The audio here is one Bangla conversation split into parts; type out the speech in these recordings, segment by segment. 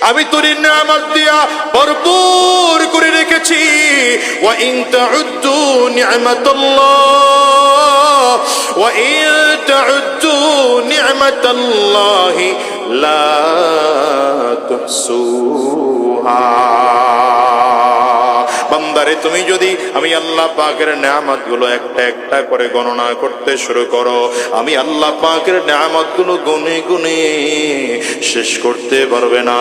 আমি তোর নিয়ামত দিয়া ভরপুর করে রেখেছি। ওয়া ইন তাউদ্দু নিয়ামাতাল্লাহ ওয়া ইন তাউদ্দু নিয়ামাতাল্লাহি লা তুহসুহা। বান্দারে, তুমি আমি আল্লাহ পাকের নিয়ামতগুলো একটা একটা করে গণনা করতে শুরু করো। আমি আল্লাহ পাকের নিয়ামতগুলো গুনে গুনে শেষ করতে পারবে না।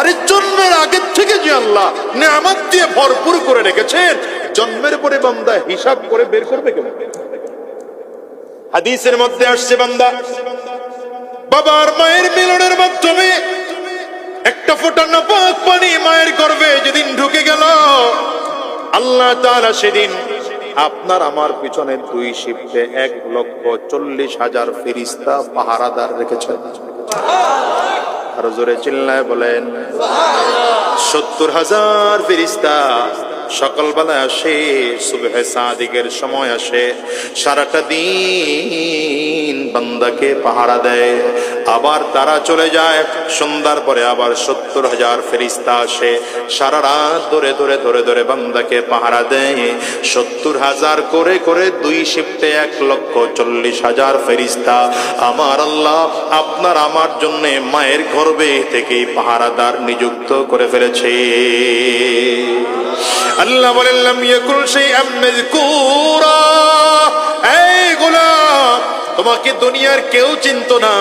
আরে জন্মের আগের থেকে যে আল্লাহ নিয়ামত দিয়ে ভরপুর করে রেখেছেন, জন্মের পরে বান্দা হিসাব করে বের করবে কেন হাদিসের মধ্যে আসছে বান্দা, বাবার মায়ের মিলনের মাধ্যমে একটা ফোটানো নাপাক পানি মায়ের গর্ভে যেদিন ঢুকে গেল, আল্লাহ তারা সেদিন আপনার আমার পিছনে দুই শিফটে এক লক্ষ চল্লিশ হাজার ফিরিস্তা পাহারাদার রেখেছেন। আর জোরে চিল্লায় বলেন, সত্তর হাজার ফিরিস্তা সকালবেলায় আসে, সুবহে সাদিকের সময় আসে। সারাটা দিন বান্দাকে পাহারা দেয়। আবার তারা চলে যায়, সন্ধ্যার পরে আবার সত্তর হাজার ফেরিস্তা আসে। সারা রাত ধরে ধরে ধরে ধরে বান্দাকে পাহারা দেয়। সত্তর হাজার করে করে দুই শিফটে এক লক্ষ চল্লিশ হাজার ফেরিস্তা। আমার আল্লাহ আপনার আমার জন্য মায়ের গর্বে থেকেই পাহারাদার নিযুক্ত করে ফেলেছে। আল্লাহ বলেন লাম মাযকুরা। এই গোলাম তোমাকে দুনিয়ার কেউ চিনতো না।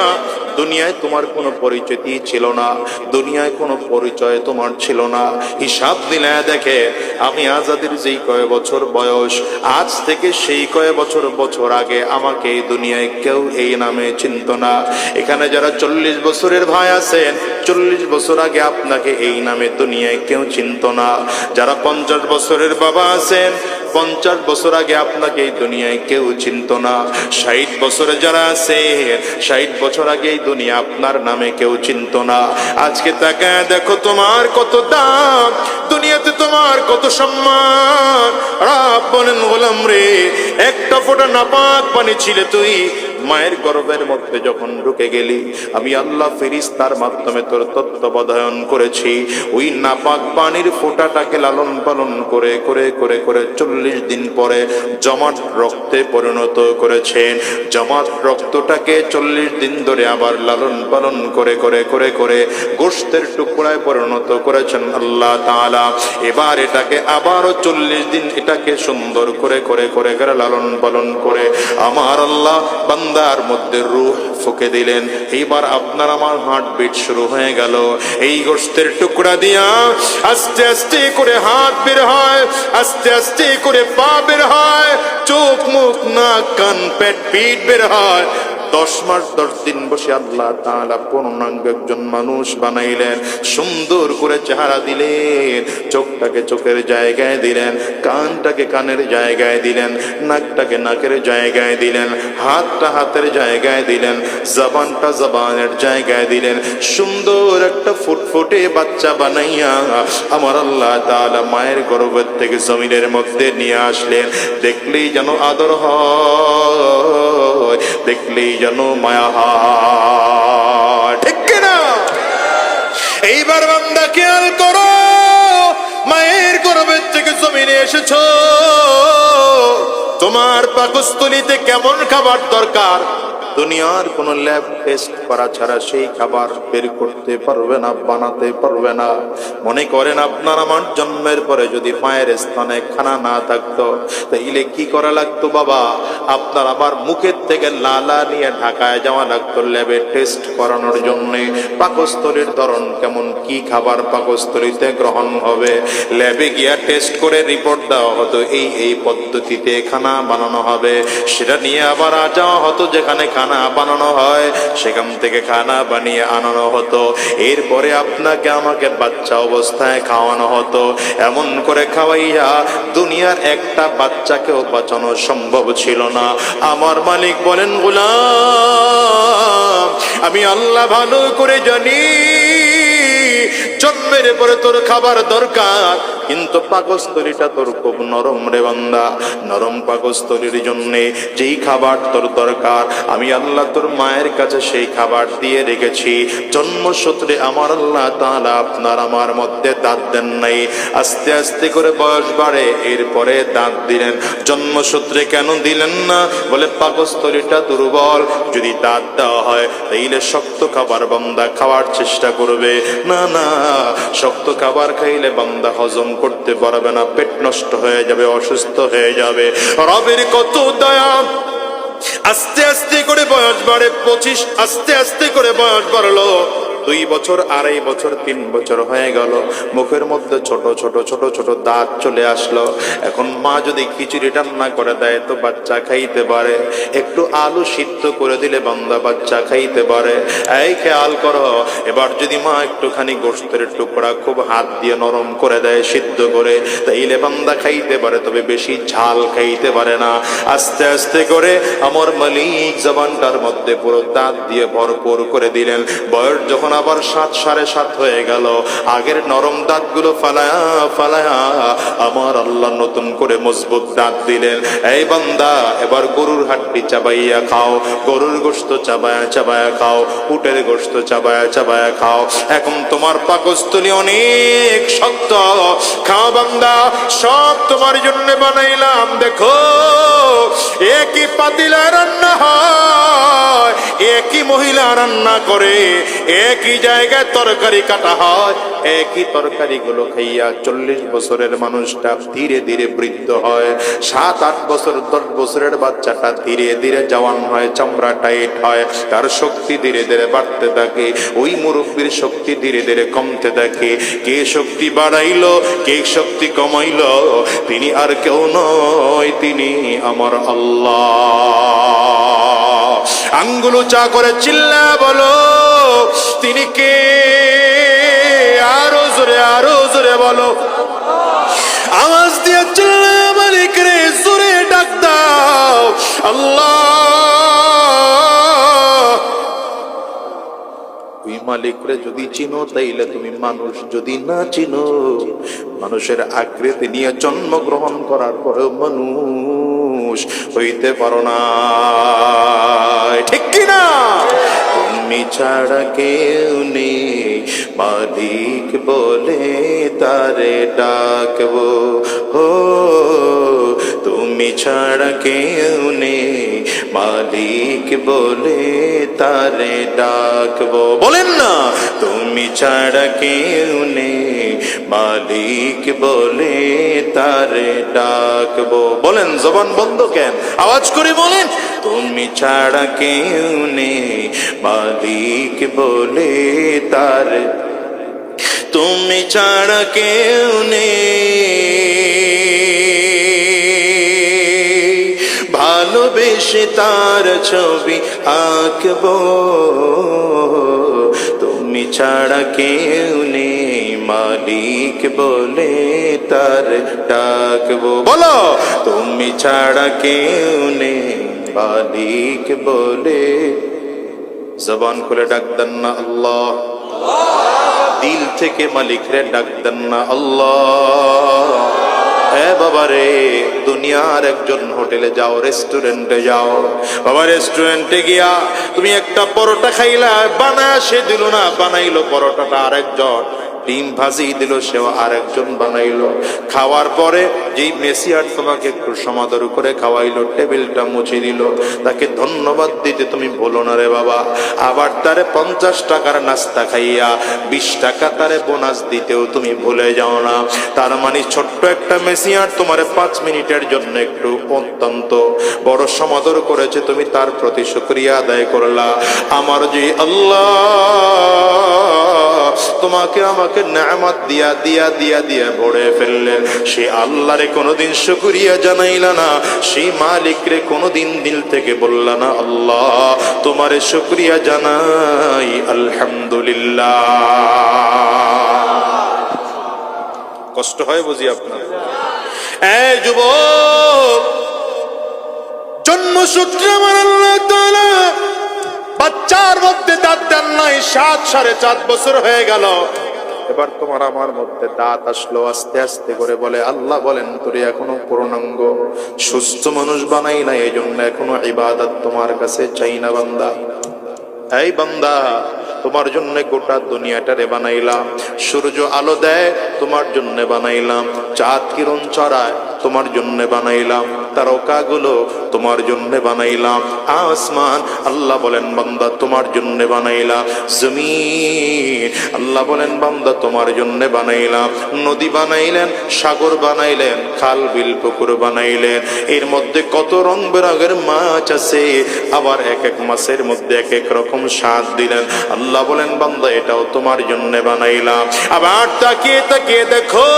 দুনিয়ায় তোমার কোনো পরিচিতি ছিল না, দুনিয়ায় কোনো পরিচয় তোমার ছিল না। হিসাব দিলে দেখে, আমি আজাদের যেই কয় বছর বয়স, আজ থেকে সেই কয় বছর বছর আগে আমাকে এই দুনিয়ায় কেউ এই নামে চিনত না। এখানে যারা চল্লিশ বছরের ভাই আছেন, চল্লিশ বছর আগে আপনাকে এই নামে দুনিয়ায় কেউ চিনত না। যারা পঞ্চাশ বছরের বাবা আছেন পঞ্চাশ বছর আগে আপনাকে এই দুনিয়ায় কেউ চিনত না। ষাট বছরে যারা আছে, ষাট বছর আগে এই দুনিয়া আপনার নামে কেউ চিনত না। আজকে তাকে দেখো তোমার কত দাম, দুনিয়াতে তোমার কত সম্মান। রাব বলেন গোলাম রে একটা ফোটা নাপাক পানি ছিলে তুই মায়ের গর্বের মধ্যে যখন ঢুকে গেলি, আমি আল্লাহ ফেরিস্তার মাধ্যমে তোর তত্ত্বাবধায়ন করেছি। ওই নাপাক পানির ফোঁটাটাকে লালন পালন করে করে করে করে চল্লিশ দিন পরে জমাট রক্তে পরিণত করেছেন জমাট রক্তটাকে চল্লিশ দিন ধরে আবার লালন পালন করে করে করে করে গোষ্ঠের টুকরায় পরিণত করেছেন আল্লাহ তালা এবার এটাকে আবারও চল্লিশ দিন এটাকে সুন্দর করে করে করে করে লালন পালন করে। আমার আল্লাহ বান্দার মধ্যে রুহ ফুকে দিলেন। এইবার আপনার আমার হার্টবিট শুরু হয়ে গেল। এই গোষ্ঠের টুকরা দিয়া আস্তে আস্তে করে হাত বের হয়, আস্তে আস্তে করে পা বের হয়, চোখ মুখ, নাক, কান, পেট, পিঠ বের হয়। দশ মাস, দশ দিন বসে আল্লাহ তাআলা পূর্ণাঙ্গ একজন মানুষ বানাইলেন। সুন্দর করে চেহারা দিলেন, চোখটাকে চোখের জায়গায় দিলেন, কানটাকে কানের জায়গায় দিলেন, নাকটাকে নাকের জায়গায় দিলেন, হাতটা হাতের জায়গায় দিলেন, জবানটা জবানের জায়গায় দিলেন। সুন্দর একটা ফুটফুটে বাচ্চা বানাইয়া আমার আল্লাহ তাআলা মায়ের গর্ভের থেকে জমিনের মধ্যে নিয়ে আসলেন। দেখলেই যেন আদর হয়, দেখলেই যেন মায়া ঠিক কিনা? এইবার বান্দা খেয়াল করো, মায়ের গরমের থেকে জমিনে এসেছ। তোমার পাকস্থলিতে কেমন খাবার দরকার? দুনিয়ার কোন ল্যাব টেস্ট করা ছাড়া সেই খাবার বের করতে পারবে না, বানাতে পারবে না। মনে করেন আপনার আমার জন্মের পরে যদি মায়ের স্থানে খানা না থাকতো, তাইলে কি করা লাগতো বাবা? আপনার আমার মুখের থেকে লালা নিয়ে ঢাকায় যাওয়া লাগতো ল্যাবে টেস্ট করানোর জন্য। পাকস্থলীর ধরন কেমন? কি খাবার পাকস্থলীতে গ্রহণ হবে? ল্যাবে গিয়া টেস্ট করে রিপোর্ট দেওয়া হতো, এই এই পদ্ধতিতে খানা বানানো হবে। সেটা নিয়ে আবার যাওয়া হতো যেখানে খানা বানানো হয়, সেখান থেকে খানা বানিয়ে আনানো হতো। এরপরে আপনাকে আমাকে বাচ্চা অবস্থায় খাওয়ানো হতো। এমন করে খাওয়াইয়া দুনিয়ার একটা বাচ্চাকেও বাঁচানো সম্ভব ছিল না। আমার মালিক বলেন, গোলাম, আমি আল্লাহ ভালো করে জানি। জন্মের পরে তোর খাবার দরকার। কিন্তু পাকস্থলীটা তোর খুব নরম রে বান্দা। নরম পাকস্থলীর জন্য যেই খাবার তোর দরকার, আমি আল্লাহ তোর মায়ের কাছে সেই খাবার দিয়ে রেখেছি। জন্মসূত্রে আমার আল্লাহ তাআলা আপনার আমার মধ্যে দাঁত দেন নাই। আস্তে আস্তে করে বয়স বাড়ে, এরপরে দাঁত দিলেন। জন্মসূত্রে কেন দিলেন না? বলে পাকস্থলীটা দুর্বল, যদি দাঁত দেওয়া হয় তাইলে শক্ত খাবার বান্দা খাওয়ার চেষ্টা করবে। না না শক্ত খাবার খাইলে বান্দা হজম করতে পারবে না, পেট নষ্ট হয়ে যাবে, অসুস্থ হয়ে যাবে। রবের কত দয়া। আস্তে আস্তে করে বয়স বাড়ে, পঁচিশ, আস্তে আস্তে করে বয়স বাড়লো। দুই বছর, আড়াই বছর, তিন বছর হয়ে গেল। মুখের মধ্যে ছোট ছোট ছোট ছোট দাঁত চলে আসলো। এখন মা যদি খিচুড়ি রান্না করে দেয়, তো বাচ্চা খাইতে পারে। একটু আলু সিদ্ধ করে দিলে বান্দা বাচ্চা খাইতে পারে। এই খেয়াল করো, এবার যদি মা একটুখানি গোস্তের টুকরা খুব হাত দিয়ে নরম করে দেয়, সিদ্ধ করে, তাইলে বান্দা খাইতে পারে, তবে বেশি ঝাল খাইতে পারে না। আস্তে আস্তে করে আমার মালিক জবানটার মধ্যে পুরো দাঁত দিয়ে ভরপুর করে দিলেন। বয়স যখন আবার সাত সাড়ে সাত হয়ে গেল। আগের নরম দাঁতগুলো ফালায়া ফালায়া আমার আল্লাহ নতুন করে মজবুত দাঁত দিলেন। এই বান্দা, এবার গরুর হাড্ডি চাবাইয়া খাও, গরুর গোস্ত চাবায়া চাবায়া খাও, উটের গোস্ত চাবায়া চাবায়া খাও। এখন তোমার পাকস্থলী অনেক শক্ত। খাও বান্দা, সব তোমার জন্য বানাইলাম, দেখো। একই পাতিলা রান্না হয়, একই মহিলা রান্না করে একই জায়গায় তরকারি কাটা হয়, একই তরকারি গুলো খাইয়া চল্লিশ বছরের মানুষটা ধীরে ধীরে বৃদ্ধ হয়। সাত, আট বছর, দশ বছরের বাচ্চাটা ধীরে ধীরে জওয়ান হয়, চামড়া টাইট হয়, তার শক্তি ধীরে ধীরে বাড়তে থাকে। ওই মুরব্বীর শক্তি ধীরে ধীরে কমতে থাকে। কে শক্তি বাড়াইলো, কে শক্তি কমাইলো, তিনি আর কেউ নয়, তিনি আমার আল্লাহ। আঙ্গুলো চা করে চিল্লা বলো তিনি কে? আরও জোরে আরও জোরে বলো। আওয়াজ দিয়ে চিল্লা মালিক রে, জোরে ডাক আল্লাহ। যদি চিনো, তাইলে তুমি মানুষ। যদি না চিনো, মানুষের আকৃতি নিয়ে জন্মগ্রহণ করার পরেও মানুষ হইতে পারো না। ঠিক কিনা? ছাড়া কেউ নেই। মালিক বলে তারে ডাকবো। হো তুমি ছাড়া কেউ নেই। মালিক বলে তারে ডাকবো। বলেন না, তুমি ছাড়া কেউ নেই। মালিক বলে তারে ডাকবো। বলেন, জবান বন্ধ কেন? আওয়াজ করে বলেন, তুমি ছাড়া কেউ নেই। মালিক বলে তারে, তুমি ছাড়া কেউ নেই। ভালোবেসে তার ছবি আঁকবো। তুমি ছাড়া কেউ নেই, মালিক বলে তার ডাকবো। বলো, তুমি ছাড়া কেউ নেই, মালিক বলে। জবান খুলে ডাক দেন না আল্লাহ। দিল থেকে মালিকরে ডাক দেন না আল্লাহ। হ্যাঁ বাবা রে দুনিয়ার একজন হোটেলে যাও, রেস্টুরেন্টে যাও। বাবা, রেস্টুরেন্টে গিয়া তুমি একটা পরোটা খাইলা, বানায় সে দিল না, বানাইলো পরোটাটা আরেকজন। ডিম ভাজি দিল, সেও আরেকজন বানাইলো। খাওয়ার পরে যেই মেসিয়ার তোমাকে একটু সমাদর করে খাওয়াইলো, টেবিলটা মুছে দিল। তাকে ধন্যবাদ দিতে তুমি বলো না রে বাবা। আবার তারে পঞ্চাশ টাকার নাস্তা খাইয়া, বিশ টাকা তারে বোনাস দিতেও তুমি ভুলে যাও না। তার মানে ছোট্ট একটা মেসিয়ার তোমার পাঁচ মিনিটের জন্য একটু অত্যন্ত বড় সমাদর করেছে তুমি, তার প্রতি শুক্রিয়া আদায় করলা। আমার যে আল্লাহ, তোমাকে আমাকে নামাত দিয়া দিয়া দিয়া দিয়া ভরে ফেললেন। সে আল্লাহরে কোনোদিন শুকরিয়া জানাইলা না সেই মালিক রে কোনোদিন দিল থেকে বললা না, আল্লাহ, তোমারে শুকরিয়া জানাই, আলহামদুলিল্লাহ। কষ্ট হয় বুঝি আপনার? এই যুবক, জন্মসূত্রে আমার আল্লাহ বাচ্চার মধ্যে দাঁত দেন নাই, সাত সাড়ে চার বছর হয়ে গেল। এবার তোমার আমার মধ্যে দাঁত আসলো, আস্তে আস্তে করে বলে, আল্লাহ বলেন, তোরে এখনও পূর্ণাঙ্গ, সুস্থ মানুষ বানাই না এই জন্য এখনও ইবাদত তোমার কাছে চাই না, বান্দা। এই বান্দা, তোমার জন্য গোটা দুনিয়াটারে বানাইলাম, সূর্য আলো দেয়, তোমার জন্য বানাইলাম, চাঁদ কিরণ চড়ায় তোমার জন্য বানাইলাম, তারকাগুলো তোমার জন্য বানাইলাম আসমান, আল্লাহ বলেন, বান্দা, তোমার জন্য বানাইলাম জমিন, আল্লাহ বলেন, বান্দা, তোমার জন্য বানাইলাম নদী বানাইলেন, সাগর বানাইলেন, খাল, বিল, পুকুর বানাইলেন। এর মধ্যে কত রং বেরঙের মাছ আছে। আবার এক এক মাছের মধ্যে এক এক রকম স্বাদ দিলেন। আল্লাহ বলেন, বান্দা, এটাও তোমার জন্য বানাইলাম আবার তাকিয়ে তাকিয়ে দেখো,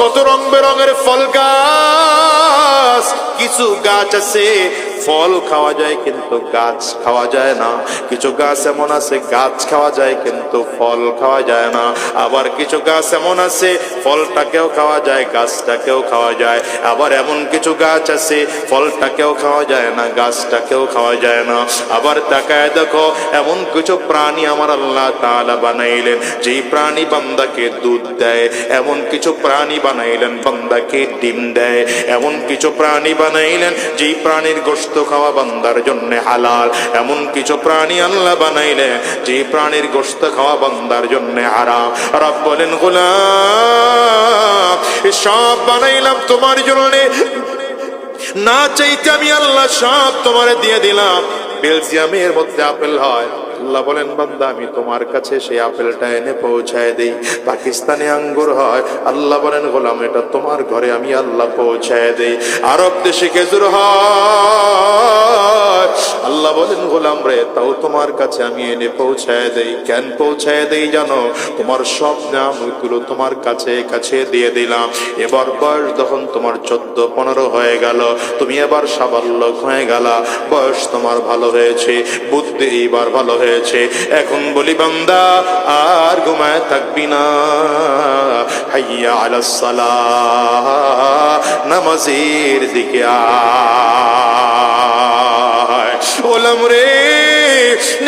কত রং বেরঙের ফল গাছ। কিছু গাছ আছে ফল খাওয়া যায় কিন্তু গাছ খাওয়া যায় না। কিছু গাছ এমন আছে, গাছ খাওয়া যায় কিন্তু ফল খাওয়া যায় না। আবার কিছু গাছ এমন আছে, ফলটাকেও খাওয়া যায়, গাছটাকেও খাওয়া যায়। আবার এমন কিছু গাছ আছে, ফলটাকেও খাওয়া যায় না, গাছটাকেও খাওয়া যায় না। আবার তাকায় দেখো, এমন কিছু প্রাণী আমার আল্লাহ তাআলা বানাইলেন। যেই প্রাণী বান্দাকে দুধ দেয়, এমন কিছু প্রাণী বানাইলেন, বান্দাকে ডিম দেয়। এমন কিছু প্রাণী বানাইলেন, যেই প্রাণীর গোশত খাওয়া বান্দার জন্য হালাল। এমন কিছু প্রাণী আল্লাহ বানাইলে, যে প্রাণীর গোস্ত খাওয়া বান্দার জন্য হারাম। রব বলেন গোলাম সব বানাইলাম তোমার জন্য। না চাইতে আমি আল্লাহ সব তোমারে দিয়ে দিলাম। বেলজিয়ামের মধ্যে আপেল হয়। আল্লাহ বলেন, বান্দা, আমি তোমার কাছে সেই আপেলটা এনে পৌঁছায় দেই। পাকিস্তানে আঙ্গুর হয়। আল্লাহ বলেন, গোলাম, এটা তোমার ঘরে আমি আল্লাহ পৌঁছায় দেই। আরব দেশে খেজুর হয়। আল্লাহ বলেন, গোলাম রে, তাও তোমার কাছে আমি এনে পৌঁছায় দেই। কেন পৌঁছায় দেই জানো? তোমার সব নামগুলো তোমার কাছে কাছে দিয়ে দিলাম। এবার বয়স যখন তোমার চোদ্দ, পনেরো হয়ে গেল, তুমি এবার সাবাল্যক হয়ে গেলা। বয়স তোমার ভালো হয়েছে। বুদ্ধি এবার ভালো হয়েছে এখন বলি, বান্দা, আর ঘুমায় থাকবি না। হাইয়া আলাস সালাহ নামাজের দিকে ওলাম রে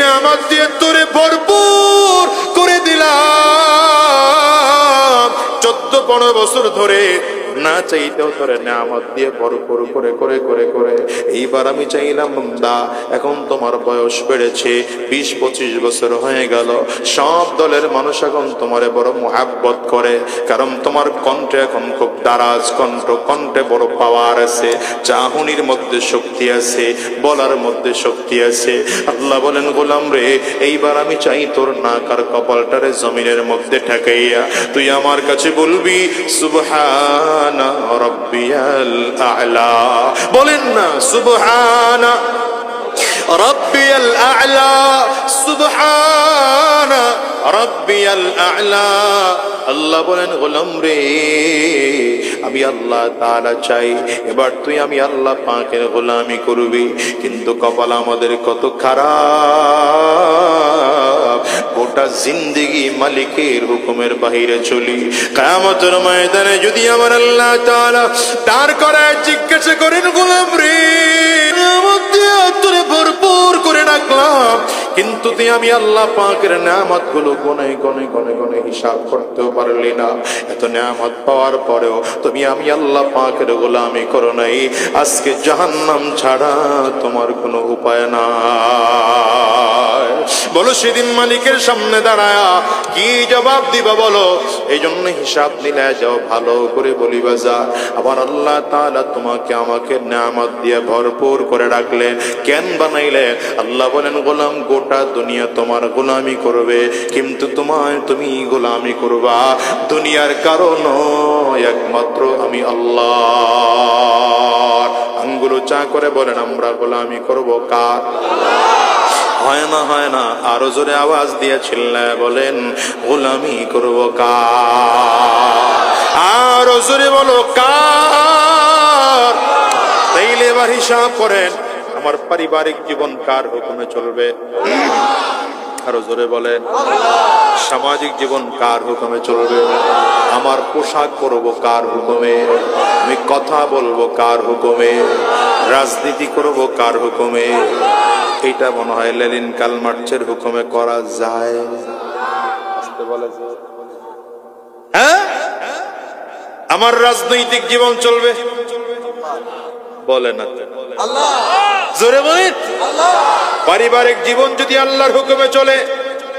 নামাজ দিয়ে তোরে ভরপুর করে দিলাম। চোদ্দ পনেরো বছর ধরে না চাইতেও ধরে নামাজ দিয়ে ভরপুর করে করে করে করে। এইবার আমি চাইলাম, দা, এখন তোমার বয়স বেড়েছে, বিশ পঁচিশ বছর হয়ে গেল। সব দলের মানুষ এখন তোমারে বড় মোহাব্বত করে, কারণ তোমার কণ্ঠে এখন খুব দারাজ কণ্ঠ, কণ্ঠে বড় পাওয়ার আছে। চাহনির মধ্যে শক্তি আছে, বলার মধ্যে শক্তি আছে। আল্লাহ বলেন, গোলাম রে, এইবার আমি চাই তোর নাকার কপালটারে জমিনের মধ্যে ঠেকাইয়া। তুই আমার কাছে বলবি, সুবহানা সুবহানা রব্বিয়াল আলা। বলেন না, সুবহানা রব্বিয়াল আলা, সুবহানা রব্বিয়াল আলা। আল্লাহ বলেন, গোলাম রে, আমি আল্লাহ তারা চাই, এবার তুই আমি আল্লাহ পাঁকের গোলামি করবি, কিন্তু কপাল আমাদের কত খারাপ। গোটা জিন্দেগি মালিকের হুকুমের বাহিরে চলি। কায়ামতের ময়দানে যদি আমার আল্লাহ দাঁড় করায় জিজ্ঞাসা করেন, গোলাম রে তোরে কিন্তু আমি আল্লাহ পাকের নামাতগুলো গনে গনে গনে গনে হিসাব করতেও পারলি না। এত নামাত পাওয়ার পরেও তুমি আমি আল্লাহ পাকের গোলামি করো নাই। আজকে জাহান্নাম ছাড়া তোমার কোনো উপায় না বলো সেদিন মালিকের সামনে দাঁড়ায়া, কি জবাব দিবা বলো? এই জন্য হিসাব নিলে যাও, ভালো করে বলি বাজা আবার আল্লাহ তাআলা তোমাকে আমাকে নামাত দিয়ে ভরপুর করে রাখলেন কেন বানাইলে? আল্লাহ বলেন, গোলাম, গোটা দুনিয়া তোমার গোলামি করবে। কিন্তু তোমার তুমি গোলামি করবা। দুনিয়ার কারণ একমাত্র আমি আল্লাহ। আঙ্গুলো চা করে বলেন, আমরা গোলামি করব কার? হয় না হয় না, আরও জোরে আওয়াজ দিয়েছিল বলেন, গোলামি করব কার? আরও জোরে বলো, কার? তাইলে এবার হিসাব করেন, আমার পারিবারিক জীবন কার হুকুমে চলবে? আরও জোরে বলেন সামাজিক জীবন কার হুকুমে চলবে? আমার পোশাক করব কার হুকুমে? আমি কথা বলব কার হুকুমে? রাজনীতি করব কার হুকুমে? এটা মনে হয় লেলিন কালমার্চের হুকুমে করা যায়। বলে হ্যাঁ? আমার রাজনৈতিক জীবন চলবে? বলে না। জোরে বলেন। পারিবারিক জীবন যদি আল্লাহর হুকুমে চলে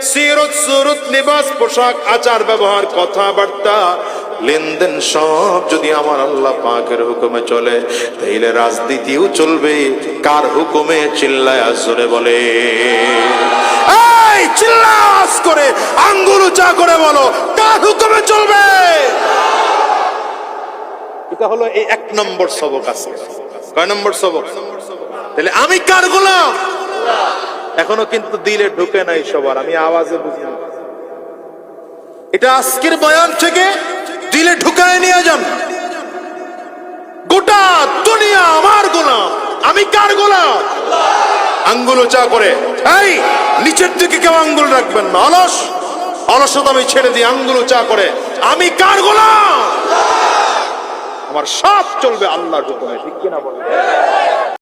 সিরত সুরত লিবাস পোশাক আচার ব্যবহার কথাবার্তা লেনদেন সব যদি আমার আল্লাহ পাকের হুকুমে চলে, তাইলে রাজনীতিও চলবে। কার হুকুমে? চিল্লায় জোরে বলে। চিল্লাস করে, আঙ্গুল করে বলো, কার হুকুমে চলবে? এটা হলো এই এক নম্বর সবক আছে। কয় নম্বর সবক? তাহলে আমি কার গোলাম? এখনও কিন্তু দিলে ঢুকে নাই সবার, আমি আওয়াজে বুঝি এটা আজকের বয়ান থেকে দিলে ঢুকায় নিয়ে যান। গোটা দুনিয়া আমার গোলাম। আমি কার গোলাম? আঙ্গুল চা করে, এই, নিচের দিকে কেউ আঙ্গুল রাখবেন না। অলস অলসতা আমি ছেড়ে দিই, আঙ্গুল চা করে। আমি কার গোলাম? আমার সব চলবে আল্লাহর হুকুমে, ঠিক কিনা বলে